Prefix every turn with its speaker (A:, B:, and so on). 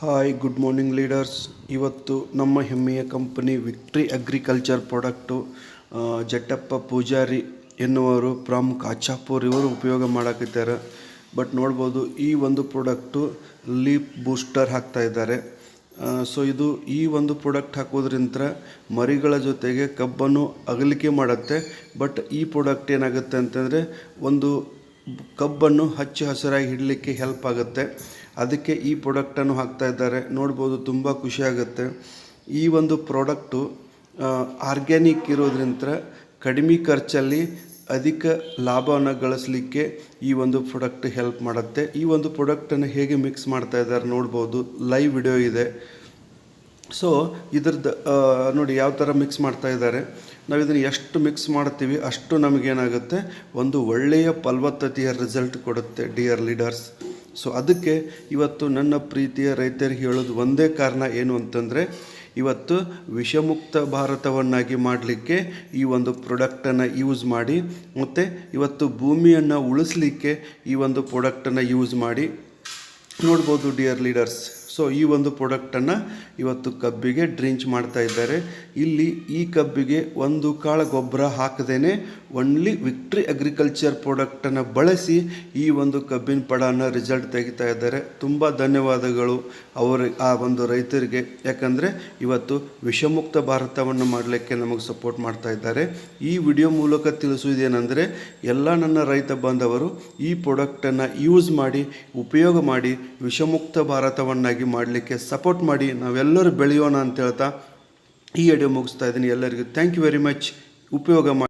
A: Hi good morning leaders ಇವತ್ತು ನಮ್ಮ ಹೆಮ್ಮೆಯ company victory agriculture product Jattappa Pujari ಎನ್ನುವರು ಫ್ರಮ್ ಕಾಚಾಪುರ್ ಇವರು ಉಪಯೋಗ ಮಾಡಾಕಿದ್ದಾರೆ ಬಟ್ ನೋಡ್ಬೋದು, ಈ ಒಂದು ಪ್ರಾಡಕ್ಟು ಲೀಪ್ ಬೂಸ್ಟರ್ ಹಾಕ್ತಾ ಇದ್ದಾರೆ. ಸೊ ಇದು ಈ ಒಂದು ಪ್ರಾಡಕ್ಟ್ ಹಾಕೋದ್ರಿಂದ ಮರಿಗಳ ಜೊತೆಗೆ ಕಬ್ಬನ್ನು ಅಗಲಿಕೆ ಮಾಡುತ್ತೆ. ಬಟ್ ಈ ಪ್ರಾಡಕ್ಟ್ ಏನಾಗುತ್ತೆ ಅಂತಂದರೆ, ಒಂದು ಕಬ್ಬನ್ನು ಹಚ್ಚ ಹಸಿರಾಗಿ ಇಡಲಿಕ್ಕೆ ಹೆಲ್ಪ್ ಆಗುತ್ತೆ. ಅದಕ್ಕೆ ಈ ಪ್ರಾಡಕ್ಟನ್ನು ಹಾಕ್ತಾ ಇದ್ದಾರೆ. ನೋಡ್ಬೋದು ತುಂಬ ಖುಷಿಯಾಗುತ್ತೆ ಈ ಒಂದು ಪ್ರಾಡಕ್ಟು ಆರ್ಗ್ಯಾನಿಕ್ ಇರೋದ್ರಿಂದ ಕಡಿಮೆ ಖರ್ಚಲ್ಲಿ ಅಧಿಕ ಲಾಭವನ್ನು ಗಳಿಸಲಿಕ್ಕೆ ಈ ಒಂದು ಪ್ರಾಡಕ್ಟ್ ಹೆಲ್ಪ್ ಮಾಡುತ್ತೆ. ಈ ಒಂದು ಪ್ರಾಡಕ್ಟನ್ನು ಹೇಗೆ ಮಿಕ್ಸ್ ಮಾಡ್ತಾ ಇದ್ದಾರೆ ನೋಡ್ಬೋದು. ಲೈವ್ ವಿಡಿಯೋ ಇದೆ. ಸೊ ಇದ್ರದ್ದು ನೋಡಿ ಯಾವ ಥರ ಮಿಕ್ಸ್ ಮಾಡ್ತಾ ಇದ್ದಾರೆ. ನಾವು ಇದನ್ನು ಎಷ್ಟು ಮಿಕ್ಸ್ ಮಾಡ್ತೀವಿ, ಅಷ್ಟು ನಮಗೇನಾಗುತ್ತೆ, ಒಂದು ಒಳ್ಳೆಯ ಫಲವತ್ತತೆಯ ರಿಸಲ್ಟ್ ಕೊಡುತ್ತೆ ಡಿಯರ್ ಲೀಡರ್ಸ್ ಸೊ ಅದಕ್ಕೆ ಇವತ್ತು ನನ್ನ ಪ್ರೀತಿಯ ರೈತರಿಗೆ ಹೇಳೋದು ಒಂದೇ ಕಾರಣ ಏನು ಅಂತಂದರೆ, ಇವತ್ತು ವಿಷಮುಕ್ತ ಭಾರತವನ್ನಾಗಿ ಮಾಡಲಿಕ್ಕೆ ಈ ಒಂದು ಪ್ರೊಡಕ್ಟನ್ನು ಯೂಸ್ ಮಾಡಿ, ಮತ್ತು ಇವತ್ತು ಭೂಮಿಯನ್ನು ಉಳಿಸ್ಲಿಕ್ಕೆ ಈ ಒಂದು ಪ್ರೊಡಕ್ಟನ್ನು ಯೂಸ್ ಮಾಡಿ. ನೋಡ್ಬೋದು ಡಿಯರ್ ಲೀಡರ್ಸ್ ಸೊ ಈ ಒಂದು ಪ್ರಾಡಕ್ಟನ್ನು ಇವತ್ತು ಕಬ್ಬಿಗೆ ಡ್ರಿಂಚ್ ಮಾಡ್ತಾ ಇದ್ದಾರೆ. ಇಲ್ಲಿ ಈ ಕಬ್ಬಿಗೆ ಒಂದು ಕಾಳು ಗೊಬ್ಬರ ಹಾಕದೇನೆ ಒನ್ಲಿ ವಿಕ್ಟ್ರಿ ಅಗ್ರಿಕಲ್ಚರ್ ಪ್ರಾಡಕ್ಟನ್ನು ಬಳಸಿ ಈ ಒಂದು ಕಬ್ಬಿನ ಪಡಾನ ರಿಸಲ್ಟ್ ತೆಗಿತಾ ಇದ್ದಾರೆ. ತುಂಬ ಧನ್ಯವಾದಗಳು ಅವರು ಆ ಒಂದು ರೈತರಿಗೆ. ಯಾಕಂದರೆ ಇವತ್ತು ವಿಷಮುಕ್ತ ಭಾರತವನ್ನು ಮಾಡಲಿಕ್ಕೆ ನಮಗೆ ಸಪೋರ್ಟ್ ಮಾಡ್ತಾ ಇದ್ದಾರೆ. ಈ ವಿಡಿಯೋ ಮೂಲಕ ತಿಳಿಸುವುದೇನೆಂದರೆ, ಎಲ್ಲ ನನ್ನ ರೈತ ಬಾಂಧವರು ಈ ಪ್ರಾಡಕ್ಟನ್ನು ಯೂಸ್ ಮಾಡಿ, ಉಪಯೋಗ ಮಾಡಿ, ವಿಷಮುಕ್ತ ಭಾರತವನ್ನಾಗಿ ಮಾಡಲಿಕ್ಕೆ ಸಪೋರ್ಟ್ ಮಾಡಿ, ನಾವೆಲ್ಲರೂ ಬೆಳೆಯೋಣ ಅಂತ ಹೇಳ್ತಾ ಈ ವಿಡಿಯೋ ಮುಗಿಸ್ತಾ ಇದ್ದೀನಿ. ಎಲ್ಲರಿಗೂ ಥ್ಯಾಂಕ್ ಯು ವೆರಿ ಮಚ್ ಉಪಯೋಗ ಮಾಡಿ.